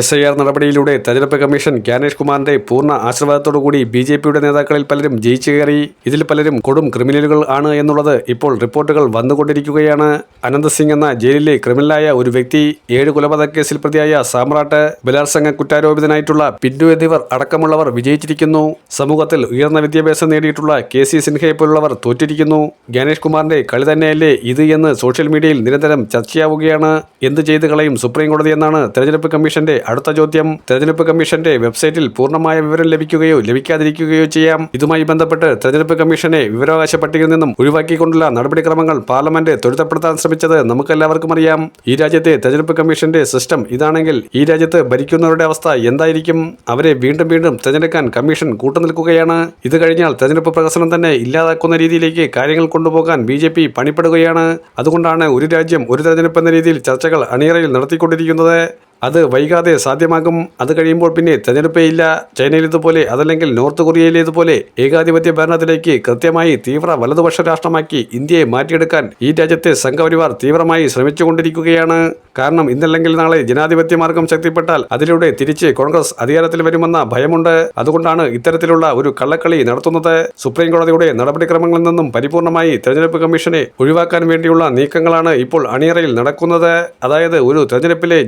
S I R നടപടിയിലൂടെ തെരഞ്ഞെടുപ്പ് commission Gyanesh കുമാറിന്റെ പൂർണ ആശീർവാദത്തോടുകൂടി ബി ജെ പിയുടെ നേതാക്കളിൽ പലരും ജയിച്ചു കയറി ഇതിൽ പലരും കൊടും ക്രിമിനലുകൾ ആണ് എന്നുള്ളത് ഇപ്പോൾ റിപ്പോർട്ടുകൾ വന്നുകൊണ്ടിരിക്കുകയാണ്. അനന്ത് സിംഗ് എന്ന ജയിലിലെ ക്രിമിനലായ ഒരു വ്യക്തി ഏഴ് കൊലപാതക പ്രതിയായ സാമ്രാട്ട് ബലാത്സംഗ കുറ്റാരോപിതനായിട്ടുള്ള പിന്നു എന്നിവർ അടക്കമുള്ളവർ വിജയിച്ചിരിക്കുന്നു. സമൂഹത്തിൽ ഉയർന്ന വിദ്യാഭ്യാസം നേടിയിട്ടുള്ള കെ സി സിൻഹയെ പോലുള്ളവർ തോറ്റിരിക്കുന്നു. ജ്ഞാനേഷ് കുമാറിന്റെ കളി തന്നെയല്ലേ ഇത് എന്ന് സോഷ്യൽ മീഡിയയിൽ നിരന്തരം ചർച്ചയാവുകയാണ്. എന്ത് ചെയ്ത് കളയും സുപ്രീം കോടതി എന്നാണ് തെരഞ്ഞെടുപ്പ് കമ്മീഷന്റെ അടുത്ത ചോദ്യം. തെരഞ്ഞെടുപ്പ് കമ്മീഷന്റെ വെബ്സൈറ്റിൽ പൂർണമായ വിവരം ലഭിക്കുകയോ ലഭിക്കാതിരിക്കുകയോ ചെയ്യാം. ഇതുമായി ബന്ധപ്പെട്ട് തെരഞ്ഞെടുപ്പ് കമ്മീഷനെ വിവരാവകാശ പട്ടികയിൽ നിന്നും ഒഴിവാക്കിക്കൊണ്ടുള്ള നടപടിക്രമങ്ങൾ പാർലമെന്റ് ത്വരിതപ്പെടുത്താൻ ശ്രമിച്ചത് നമുക്കെല്ലാവർക്കും അറിയാം. ഈ രാജ്യത്തെ തെരഞ്ഞെടുപ്പ് കമ്മീഷന്റെ സിസ്റ്റം ഇതാണെങ്കിൽ ഈ രാജ്യത്ത് ഭരിക്കുന്നവരുടെ അവസ്ഥ എന്തായിരിക്കും? അവരെ വീണ്ടും വീണ്ടും തെരഞ്ഞെടുക്കാൻ കമ്മീഷൻ കൂട്ടുനിൽക്കുകയാണ്. ഇത് കഴിഞ്ഞാൽ തെരഞ്ഞെടുപ്പ് പ്രകസനം തന്നെ ഇല്ലാതാക്കുന്ന രീതിയിലേക്ക് കാര്യങ്ങൾ കൊണ്ടുപോകാൻ ബി ജെ പി പണിപ്പെടുകയാണ്. അതുകൊണ്ടാണ് ഒരു രാജ്യം ഒരു തെരഞ്ഞെടുപ്പ് എന്ന രീതിയിൽ ചർച്ചകൾ അണിയറയിൽ നടത്തിക്കൊണ്ടിരിക്കുന്നത്. അത് വൈകാതെ സാധ്യമാകും. അത് കഴിയുമ്പോൾ പിന്നെ തെരഞ്ഞെടുപ്പേ ഇല്ല. ചൈനയിലേതുപോലെ അതല്ലെങ്കിൽ നോർത്ത് കൊറിയയിലേതുപോലെ ഏകാധിപത്യ ഭരണത്തിലേക്ക് കൃത്യമായി തീവ്ര വലതുപക്ഷ രാഷ്ട്രമാക്കി ഇന്ത്യയെ മാറ്റിയെടുക്കാൻ ഈ രാജ്യത്തെ സംഘപരിവാർ തീവ്രമായി ശ്രമിച്ചുകൊണ്ടിരിക്കുകയാണ്. കാരണം ഇന്നല്ലെങ്കിൽ നാളെ ജനാധിപത്യ മാർഗം ശക്തിപ്പെട്ടാൽ അതിലൂടെ തിരിച്ച് കോൺഗ്രസ് അധികാരത്തിൽ വരുമെന്ന ഭയമുണ്ട്. അതുകൊണ്ടാണ് ഇത്തരത്തിലുള്ള ഒരു കള്ളക്കളി നടത്തുന്നത്. സുപ്രീം കോടതിയുടെ നടപടിക്രമങ്ങളിൽ നിന്നും പരിപൂർണമായി തെരഞ്ഞെടുപ്പ് കമ്മീഷനെ ഒഴിവാക്കാൻ വേണ്ടിയുള്ള നീക്കങ്ങളാണ് ഇപ്പോൾ അണിയറയിൽ നടക്കുന്നത്. അതായത് ഒരു തെരഞ്ഞെടുപ്പിലെ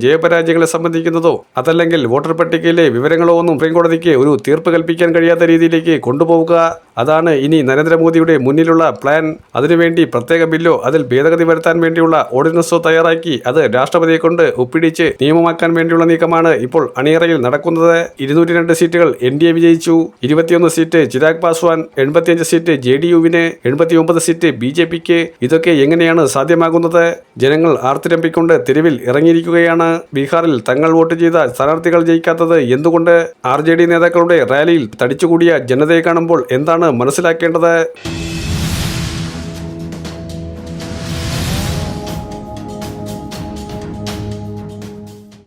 ജയപരാജയങ്ങളെ സംബന്ധിക്കുന്നതോ അതല്ലെങ്കിൽ വോട്ടർ പട്ടികയിലെ വിവരങ്ങളോ ഒന്നും സുപ്രീംകോടതിക്ക് ഒരു തീർപ്പ് കൽപ്പിക്കാൻ കഴിയാത്ത രീതിയിലേക്ക് കൊണ്ടുപോവുക അതാണ് ഇനി നരേന്ദ്രമോദിയുടെ മുന്നിലുള്ള പ്ലാൻ. അതിനുവേണ്ടി പ്രത്യേക ബില്ലോ അതിൽ ഭേദഗതി വരുത്താൻ വേണ്ടിയുള്ള ഓർഡിനൻസോ തയ്യാറാക്കി അത് രാഷ്ട്രപതിയെ കൊണ്ട് ഒപ്പിടിച്ച് നിയമമാക്കാൻ വേണ്ടിയുള്ള നീക്കമാണ് ഇപ്പോൾ അണിയറയിൽ നടക്കുന്നത്. ഇരുന്നൂറ്റി രണ്ട് സീറ്റുകൾ എൻ ഡി എ വിജയിച്ചു. ഇരുപത്തിയൊന്ന് സീറ്റ് ചിരാഗ് പാസ്വാൻ എൺപത്തിയഞ്ച് സീറ്റ് ജെ ഡി യുവിന് എൺപത്തിയൊമ്പത് സീറ്റ് ബി ജെ പിക്ക്. ഇതൊക്കെ എങ്ങനെയാണ് സാധ്യമാകുന്നത്? ജനങ്ങൾ ആർത്തിരമ്പിക്കൊണ്ട് തെരുവിൽ ഇറങ്ങിയിരിക്കുകയാണ്. ബീഹാറിൽ തങ്ങൾ വോട്ട് ചെയ്ത സ്ഥാനാർത്ഥികൾ ജയിക്കാത്തത് എന്തുകൊണ്ട്? ആർ നേതാക്കളുടെ റാലിയിൽ തടിച്ചുകൂടിയ ജനതയെ കാണുമ്പോൾ എന്താണ് മനസ്സിലാക്കേണ്ടത്?